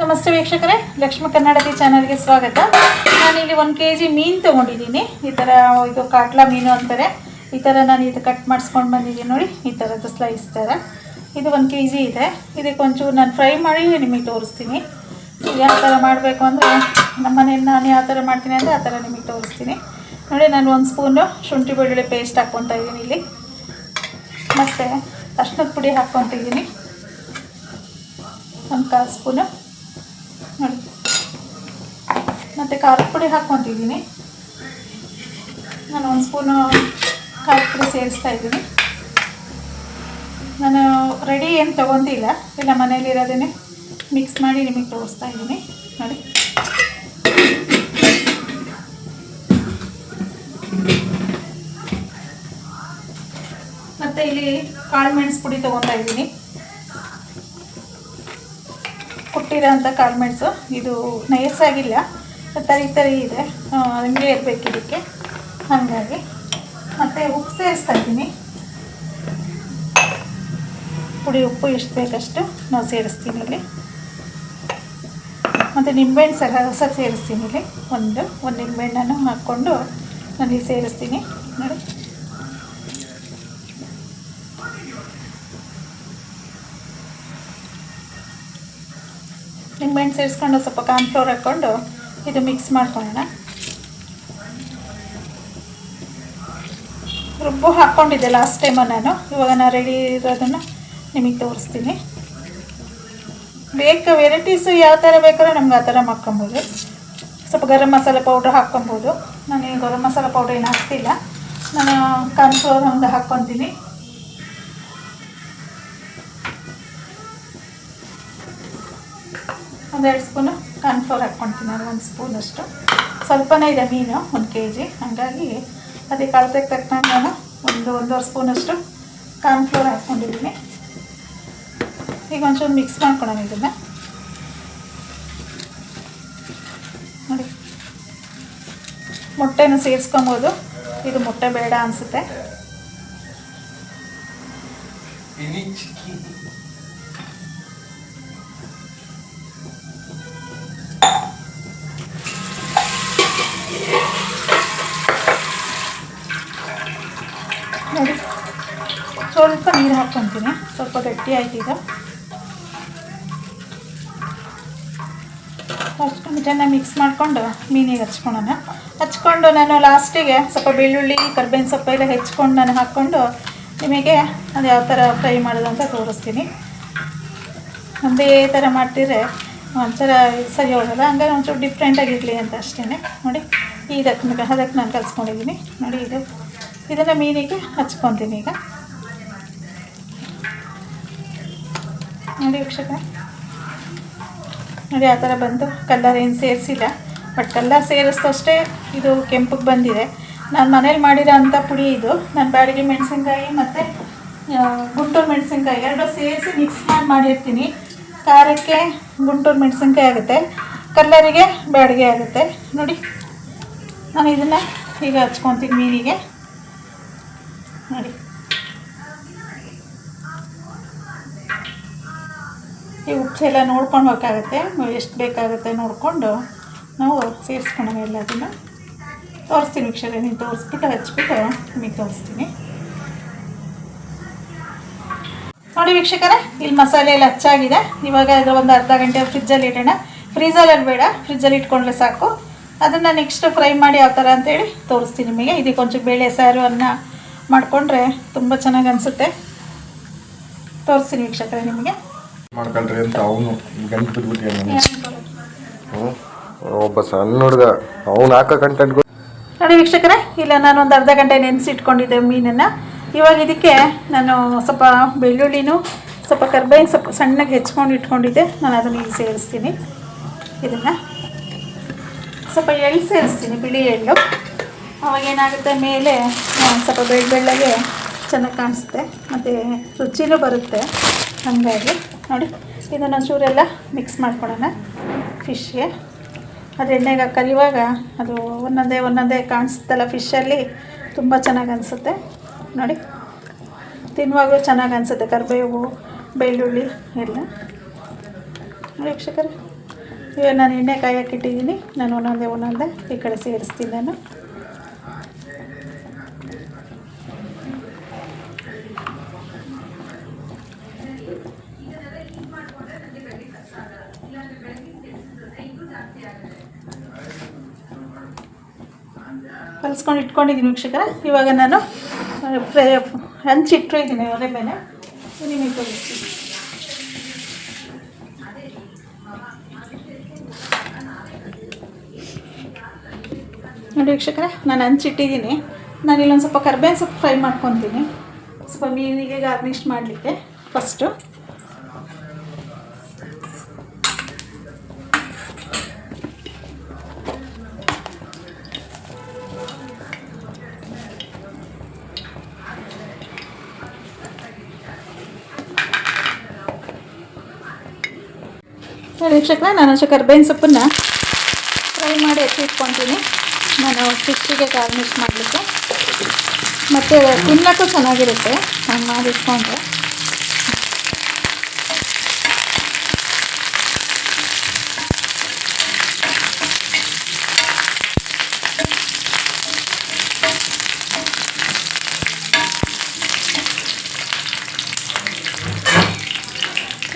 ನಮಸ್ತೆ ವೀಕ್ಷಕರೇ, ಲಕ್ಷ್ಮಿ ಕನ್ನಡತಿ ಚಾನಲ್ಗೆ ಸ್ವಾಗತ. ನಾನಿಲ್ಲಿ ಒಂದು ಕೆ ಜಿ ಮೀನು ತೊಗೊಂಡಿದ್ದೀನಿ. ಈ ಥರ ಇದು ಕಾಟ್ಲಾ ಮೀನು ಅಂತಾರೆ. ಈ ಥರ ನಾನು ಇದು ಕಟ್ ಮಾಡಿಸ್ಕೊಂಡು ಬಂದಿದ್ದೀನಿ ನೋಡಿ, ಈ ಥರದ್ದು ಸ್ಲೈಸ್ ಥರ ಇದು ಒಂದು ಕೆ ಜಿ ಇದೆ. ಇದಕ್ಕೆ ಒಂಚೂರು ನಾನು ಫ್ರೈ ಮಾಡಿ ನಿಮಗೆ ತೋರಿಸ್ತೀನಿ. ಯಾವ ಥರ ಮಾಡಬೇಕು ಅಂದರೆ, ನಮ್ಮ ಮನೇಲಿ ನಾನು ಯಾವ ಥರ ಮಾಡ್ತೀನಿ ಅಂದರೆ ಆ ಥರ ನಿಮಗೆ ತೋರಿಸ್ತೀನಿ. ನೋಡಿ, ನಾನು ಒಂದು ಸ್ಪೂನು ಶುಂಠಿ ಬೆಳ್ಳುಳ್ಳಿ ಪೇಸ್ಟ್ ಹಾಕ್ಕೊತಾ ಇದ್ದೀನಿ ಇಲ್ಲಿ. ಮತ್ತು ಅರ್ಶಿನದ ಪುಡಿ ಹಾಕ್ಕೊತಿದ್ದೀನಿ ಒಂದು ಕಾಲು ಸ್ಪೂನು. ಮತ್ತು ಖಾರದ ಪುಡಿ ಹಾಕ್ಕೊತಿದ್ದೀನಿ. ನಾನು ಒಂದು ಸ್ಪೂನು ಖಾರದ ಪುಡಿ ಸೇರಿಸ್ತಾ ಇದ್ದೀನಿ. ನಾನು ರೆಡಿ ಏನು ತೊಗೊತಿಲ್ಲ ಇಲ್ಲ ಮನೇಲಿರೋದೇ ಮಿಕ್ಸ್ ಮಾಡಿ ನಿಮಗೆ ತೋರಿಸ್ತಾ ಇದ್ದೀನಿ. ನೋಡಿ. ಮತ್ತು ಇಲ್ಲಿ ಕಾಳು ಮೆಣಸು ಪುಡಿ ತೊಗೊತಾ ಇದ್ದೀನಿ. ಕೊಟ್ಟಿರೋಂಥ ಕಾಳು ಮೆಣಸು. ಇದು ನಯಸ್ಸಾಗಿಲ್ಲ ತರಿ ತರಿ ಇದೆ. ಹಂಗೆ ಇರಬೇಕು ಇದಕ್ಕೆ? ಹಾಗಾಗಿ. ಮತ್ತು ಉಪ್ಪು ಸೇರಿಸ್ತಾ ಇದ್ದೀನಿ. ಪುಡಿ ಉಪ್ಪು ಎಷ್ಟು ಬೇಕಷ್ಟು ನಾವು ಸೇರಿಸ್ತೀನಿ ಇಲ್ಲಿ. ಮತ್ತು ನಿಂಬೆಹಣ್ಣು ಸಹ ರಸ ಸೇರಿಸ್ತೀನಿ ಇಲ್ಲಿ. ಒಂದು ಒಂದು ನಿಂಬೆಹಣ್ಣನ್ನು ಹಾಕ್ಕೊಂಡು ನಾನು ಸೇರಿಸ್ತೀನಿ. ನೋಡಿ. ನಿಂಬೆಹಣ್ಣು ಸೇರಿಸ್ಕೊಂಡು ಸ್ವಲ್ಪ ಕಾರ್ನ್ಫ್ಲೋರ್ ಹಾಕ್ಕೊಂಡು ಇದು ಮಿಕ್ಸ್ ಮಾಡ್ಕೊಳ್ಳೋಣ. ರುಬ್ಬು ಹಾಕ್ಕೊಂಡಿದ್ದೆ ಲಾಸ್ಟ್ ಟೈಮು ನಾನು. ಇವಾಗ ನಾನು ರೆಡಿ ಇರೋದನ್ನು ನಿಮಗೆ ತೋರಿಸ್ತೀನಿ. ಬೇಕು ವೆರೈಟೀಸು ಯಾವ ಥರ ಬೇಕಾದ್ರೂ ನಮ್ಗೆ ಆ ಥರ ಮಾಡ್ಕೊಬೋದು. ಸ್ವಲ್ಪ ಗರಂ ಮಸಾಲೆ ಪೌಡ್ರ್ ಹಾಕ್ಕೊಬೋದು. ನಾನು ಗರಂ ಮಸಾಲೆ ಪೌಡ್ರ್ ಏನು ಹಾಕ್ತಿಲ್ಲ. ನಾನು ಕಾರ್ನ್ಫ್ಲೋರ್ ಒಂದು ಹಾಕ್ಕೊತೀನಿ. ಒಂದೆರಡು ಸ್ಪೂನು ಕಾರ್ನ್ಫ್ಲೋರ್ ಹಾಕ್ಕೊತೀನಿ ನಾನು ಒಂದು ಸ್ಪೂನಷ್ಟು ಸ್ವಲ್ಪನೇ ಇದೆ ಮೀನು, ಒಂದು ಕೆ ಜಿ ಹಾಗಾಗಿ ಅದಕ್ಕೆ ಅಳತೆಗೆ ತಕ್ಕಂಗೆ ನಾನು ಒಂದು ಒಂದೂವರೆ ಸ್ಪೂನಷ್ಟು ಕಾರ್ನ್ಫ್ಲೋರ್ ಹಾಕ್ಕೊಂಡಿದ್ದೀನಿ. ಈಗ ಒಂಚೂರು ಮಿಕ್ಸ್ ಮಾಡ್ಕೊಳ್ಳೋಣ ಇದನ್ನು. ನೋಡಿ. ಮೊಟ್ಟೆನೂ ಸೇರಿಸ್ಕೊಬೋದು. ಇದು ಮೊಟ್ಟೆ ಬೇಡ ಅನಿಸುತ್ತೆ. ನೋಡಿ. ಸ್ವಲ್ಪ ನೀರು ಹಾಕ್ಕೊತೀನಿ. ಸ್ವಲ್ಪ ಗಟ್ಟಿ ಆಯ್ತು ಈಗ ಅಷ್ಟು ಚೆನ್ನಾಗಿ ಮಿಕ್ಸ್ ಮಾಡಿಕೊಂಡು ಮೀನಿಗೆ ಹಚ್ಕೊಳೋಣ ಹಚ್ಕೊಂಡು ನಾನು ಲಾಸ್ಟಿಗೆ ಸ್ವಲ್ಪ ಬೆಳ್ಳುಳ್ಳಿ ಕರ್ಬೇವಿನ ಸೊಪ್ಪು ಎಲ್ಲ ಹೆಚ್ಕೊಂಡು ನಾನು ಹಾಕ್ಕೊಂಡು ನಿಮಗೆ ಅದು ಯಾವ ಥರ ಫ್ರೈ ಮಾಡೋದು ಅಂತ ತೋರಿಸ್ತೀನಿ. ಒಂದೇ ಥರ ಮಾಡ್ತಿದ್ರೆ ಒಂಥರ ಸರಿ ಹೋಗೋಲ್ಲ. ಹಂಗಾಗಿ ಒಂಚೂರು ಡಿಫ್ರೆಂಟಾಗಿರಲಿ ಅಂತ ಅಷ್ಟೇ ನೋಡಿ ಇದಕ್ಕೆ ಅದಕ್ಕೆ ನಾನು ಕಲ್ಸ್ಕೊಂಡಿದ್ದೀನಿ. ನೋಡಿ ಇದು. ಇದನ್ನು ಮೀನಿಗೆ ಹಚ್ಕೊತೀನಿ ಈಗ. ನೋಡಿ ವೀಕ್ಷಕ ನೋಡಿ ಆ ಥರ ಬಂದು ಕಲ್ಲರ್ ಏನು ಸೇರಿಸಿಲ್ಲ. ಬಟ್ ಕಲ್ಲರ್ ಸೇರಿಸ್ದಷ್ಟೇ ಇದು ಕೆಂಪಗೆ ಬಂದಿದೆ. ನಾನು ಮನೇಲಿ ಮಾಡಿರೋ ಅಂಥ ಪುಡಿ ಇದು. ನಾನು ಬ್ಯಾಡಿಗೆ ಮೆಣಸಿನ್ಕಾಯಿ ಮತ್ತು ಗುಂಟೂರು ಮೆಣಸಿನ್ಕಾಯಿ ಎರಡು ಸೇರಿಸಿ ಮಿಕ್ಸ್ ಮಾಡಿ ಮಾಡಿರ್ತೀನಿ. ಖಾರಕ್ಕೆ ಗುಂಟೂರು ಮೆಣಸಿನ್ಕಾಯಿ ಆಗುತ್ತೆ. ಕಲ್ಲರಿಗೆ ಬ್ಯಾಡಿಗೆ ಆಗುತ್ತೆ. ನೋಡಿ, ನಾನು ಇದನ್ನು ಈಗ ಹಚ್ಕೊತೀನಿ ಮೀನಿಗೆ. ನೋಡಿ ಈ ಎಲ್ಲ ನೋಡ್ಕೊಂಡು ಹೋಗಾಗತ್ತೆ ಎಷ್ಟು ಬೇಕಾಗುತ್ತೆ ನೋಡಿಕೊಂಡು ನಾವು ಸೇರಿಸ್ಕೊಳ್ಳೋಣ ಎಲ್ಲದನ್ನು ತೋರಿಸ್ತೀನಿ ವೀಕ್ಷಕರೇ ನೀನು ತೋರಿಸ್ಬಿಟ್ಟು ಹಚ್ಬಿಟ್ಟು ನಿಮಗೆ ತೋರಿಸ್ತೀನಿ. ನೋಡಿ ವೀಕ್ಷಕರೇ, ಇಲ್ಲಿ ಮಸಾಲೆ ಎಲ್ಲ ಹಚ್ಚಾಗಿದೆ. ಇವಾಗ ಅದು ಒಂದು ಅರ್ಧ ಗಂಟೆ ಫ್ರಿಜ್ಜಲ್ಲಿ ಇಡೋಣ. ಫ್ರೀಜಲ್ಲಿ ಬೇಡ, ಫ್ರಿಜ್ಜಲ್ಲಿ ಇಟ್ಕೊಂಡ್ರೆ ಸಾಕು. ಅದನ್ನು ನೆಕ್ಸ್ಟ್ ಫ್ರೈ ಮಾಡಿ ಯಾವ ಥರ ಅಂತೇಳಿ ತೋರಿಸ್ತೀನಿ ನಿಮಗೆ. ಇದಕ್ಕೆ ಕೊಂಚ ಬೇಳೆ ಸಾರು, ಅನ್ನ ಮಾಡಿಕೊಂಡ್ರೆ ತುಂಬ ಚೆನ್ನಾಗಿ ಅನಿಸುತ್ತೆ. ತೋರಿಸ್ತೀನಿ ವೀಕ್ಷಕರೇ ನಿಮಗೆ. ಮಾಡ್ಕೊಳ್ರಿ ಅಂತ ಅವನು ಗಂಟು ಬಿಟ್ಬಿಟ್ಟು ಒಬ್ಬ ಸಣ್ಣ ಹುಡುಗ ಅವನು ಹಾಕೋ ಕಂಟೆಂಟ್ ನೋಡಿ ವೀಕ್ಷಕರೇ ಇಲ್ಲ ನಾನು ಒಂದು ಅರ್ಧ ಗಂಟೆ ನೆನೆಸಿಟ್ಕೊಂಡಿದ್ದೆ ಮೀನನ್ನು. ಇವಾಗ ಇದಕ್ಕೆ ನಾನು ಸ್ವಲ್ಪ ಬೆಳ್ಳುಳ್ಳಿನೂ ಸ್ವಲ್ಪ ಕರ್ಬೇವಿನ ಸ್ವಲ್ಪ ಸಣ್ಣಗೆ ಹೆಚ್ಕೊಂಡು ಇಟ್ಕೊಂಡಿದ್ದೆ. ನಾನು ಅದನ್ನು ಇಲ್ಲಿ ಸೇರಿಸ್ತೀನಿ. ಇದನ್ನು ಸ್ವಲ್ಪ ಎಳ್ಳು ಸೇರಿಸ್ತೀನಿ ಬಿಳಿ ಎಳ್ಳು. ಅವಾಗ ಏನಾಗುತ್ತೆ ಮೇಲೆ ಸ್ವಲ್ಪ ಬೆಳ್ಳ ಬೆಳ್ಳಗೆ ಚೆನ್ನಾಗಿ ಕಾಣಿಸುತ್ತೆ. ಮತ್ತು ರುಚಿನೂ ಬರುತ್ತೆ ಹಾಗಾಗಿ. ನೋಡಿ, ಇದನ್ನು ಚೂರೆಲ್ಲ ಮಿಕ್ಸ್ ಮಾಡ್ಕೊಳ್ಳೋಣ. ಫಿಶ್ಗೆ ಅದು ಎಣ್ಣೆಗೆ ಕರಿಯುವಾಗ ಅದು ಒಂದೊಂದೇ ಒಂದೊಂದೇ ಕಾಣಿಸುತ್ತಲ್ಲ ಫಿಶಲ್ಲಿ ತುಂಬ ಚೆನ್ನಾಗಿ ಅನಿಸುತ್ತೆ. ನೋಡಿ ತಿನ್ನುವಾಗಲೂ ಚೆನ್ನಾಗಿ ಅನಿಸುತ್ತೆ ಕರಿಬೇವು, ಬೆಳ್ಳುಳ್ಳಿ, ಎಲ್ಲ. ನೋಡಿ ಯಕ್ಷಕರ ಇವಾಗ ನಾನು ಎಣ್ಣೆ ಕಾಯಕ್ಕಿಟ್ಟಿದ್ದೀನಿ ನಾನು ಒಂದೊಂದೇ ಒಂದೊಂದೇ ಈ ಕಡೆ ಸೇರಿಸ್ತೀನಿ ನಾನು. ಕಲಿಸ್ಕೊಂಡು ಇಟ್ಕೊಂಡಿದ್ದೀನಿ ವೀಕ್ಷಕರ. ಇವಾಗ ನಾನು ಫ್ರೈ ಹಂಚಿಟ್ಟು ಇದ್ದೀನಿ ಒಲೆ ಮೇಲೆ. ನಿಮಗೆ ತೋರಿಸ್ತೀನಿ ನೋಡಿ ವೀಕ್ಷಕರೇ, ನಾನು ಹಂಚಿಟ್ಟಿದ್ದೀನಿ ನಾನು ಇಲ್ಲೊಂದು ಸ್ವಲ್ಪ ಕರ್ಬೇವಿನ ಸೊಪ್ಪು ಫ್ರೈ ಮಾಡ್ಕೊತೀನಿ. ಸ್ವಲ್ಪ ಮೀನಿಗೆ ಗಾರ್ನಿಷ್ ಮಾಡಲಿಕ್ಕೆ ಫಸ್ಟು ವೀಕ್ಷಕರೇ, ನಾನು ಕರ್ಬೇವಿನ ಸೊಪ್ಪನ್ನು ಫ್ರೈ ಮಾಡಿ ಎತ್ತಿಟ್ಕೊತೀನಿ ನಾನು ಫಿಶ್ಶಿಗೆ ಗಾರ್ನಿಷ್ ಮಾಡಲಿಕ್ಕೆ. ಮತ್ತು ತಿನ್ನೋಕ್ಕೂ ಚೆನ್ನಾಗಿರುತ್ತೆ. ನಾನು ಮಾಡಿ ಇಟ್ಕೊಂಡ್ರೆ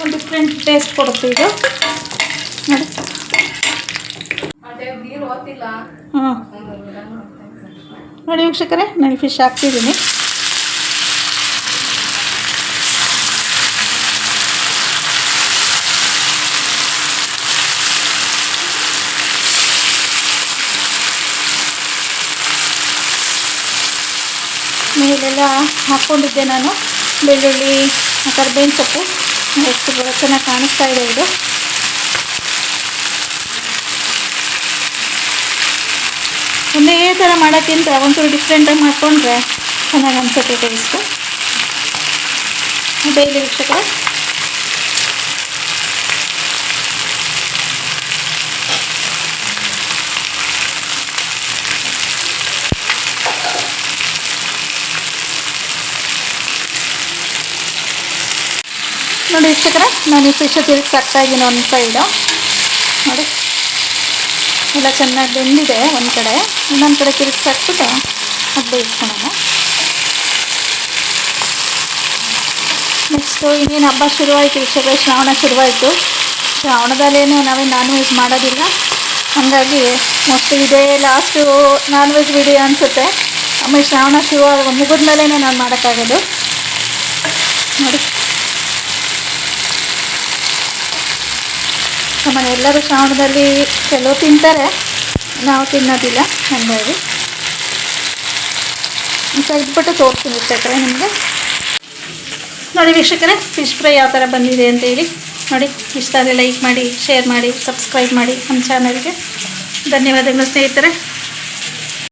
ಒಂದು ಡಿಫ್ರೆಂಟ್ ಟೇಸ್ಟ್ ಕೊಡುತ್ತೆ ಇದು ನೋಡಿ ಹಾಂ ನೋಡಿ ವೀಕ್ಷಕರೇ, ನಾನು ಫಿಶ್ ಹಾಕ್ತಿದ್ದೀನಿ. ಮೇಲೆಲ್ಲ ಹಾಕ್ಕೊಂಡಿದ್ದೆ ನಾನು, ಬೆಳ್ಳುಳ್ಳಿ ಕರ್ಬೇವಿನ ಸೊಪ್ಪು ಎಷ್ಟು ಚೆನ್ನಾಗಿ ಕಾಣಿಸ್ತಾ ಇದೆ ಇದು. ಒಂದೇ ಥರ ಮಾಡೋಕ್ಕಿಂತ ಒಂಚೂರು ಡಿಫ್ರೆಂಟಾಗಿ ಮಾಡಿಕೊಂಡ್ರೆ ಚೆನ್ನಾಗಿ ಅನಿಸುತ್ತೆ ಟೇಸ್ಟು ಡೈಲಿ ವೀಕ್ಷಕರೇ? ನೋಡಿ ವೀಕ್ಷಕರ, ನಾನು ಈ ಫಿಶ್ ತಿರುಗಿಸಿ ಹಾಕ್ತಾ ಇದ್ದೀನಿ ಒಂದು ಸೈಡು ನೋಡಿ. ಎಲ್ಲ ಚೆನ್ನಾಗಿ ಬೆಂದಿದೆ ಒಂದು ಕಡೆ. ಇನ್ನೊಂದು ಕಡೆ ತಿರುಗಿಸಿ ಹಾಕ್ಬಿಟ್ಟು ಅದು ಬೇಯಿಸ್ಕೊಳೋಣ. ನೆಕ್ಸ್ಟು ಇನ್ನೇನು ಹಬ್ಬ ಶುರುವಾಯಿತು ವಿಷಯ ಶ್ರಾವಣ ಶುರುವಾಯಿತು. ಶ್ರಾವಣದಲ್ಲೇನು ನಾವೇ ನಾನ್ ವೆಜ್ ಮಾಡೋದಿಲ್ಲ. ಹಾಗಾಗಿ ಮೋಸ್ಟ್ಲಿ ಇದೇ ಲಾಸ್ಟು ನಾನ್ ವೆಜ್ ವಿಡಿಯೋ ಅನಿಸುತ್ತೆ. ಆಮೇಲೆ ಶ್ರಾವಣ ಶುರು ಮುಗಿದ ನಾನು ಮಾಡೋಕ್ಕಾಗೋದು. ನೋಡಿ. ನಮ್ಮನೆ ಎಲ್ಲರೂ ಶ್ರಾವಣದಲ್ಲಿ ಕೆಲವು ತಿಂತಾರೆ. ನಾವು ತಿನ್ನೋದಿಲ್ಲ, ಹಾಗಾಗಿ. ತೆಗೆದ್ಬಿಟ್ಟು ತೋರಿಸ್ತೀನಿ ವೀಕ್ಷಕರೇ ನಿಮಗೆ. ನೋಡಿ ವೀಕ್ಷಕರೇ ಫಿಶ್ ಫ್ರೈ ಯಾವ ಥರ ಬಂದಿದೆ ಅಂತೇಳಿ ನೋಡಿ, ಇಷ್ಟ ಆದರೆ ಲೈಕ್ ಮಾಡಿ ಶೇರ್ ಮಾಡಿ ಸಬ್ಸ್ಕ್ರೈಬ್ ಮಾಡಿ ನಮ್ಮ ಚಾನಲ್ಗೆ ಧನ್ಯವಾದಗಳು ಸ್ನೇಹಿತರೆ.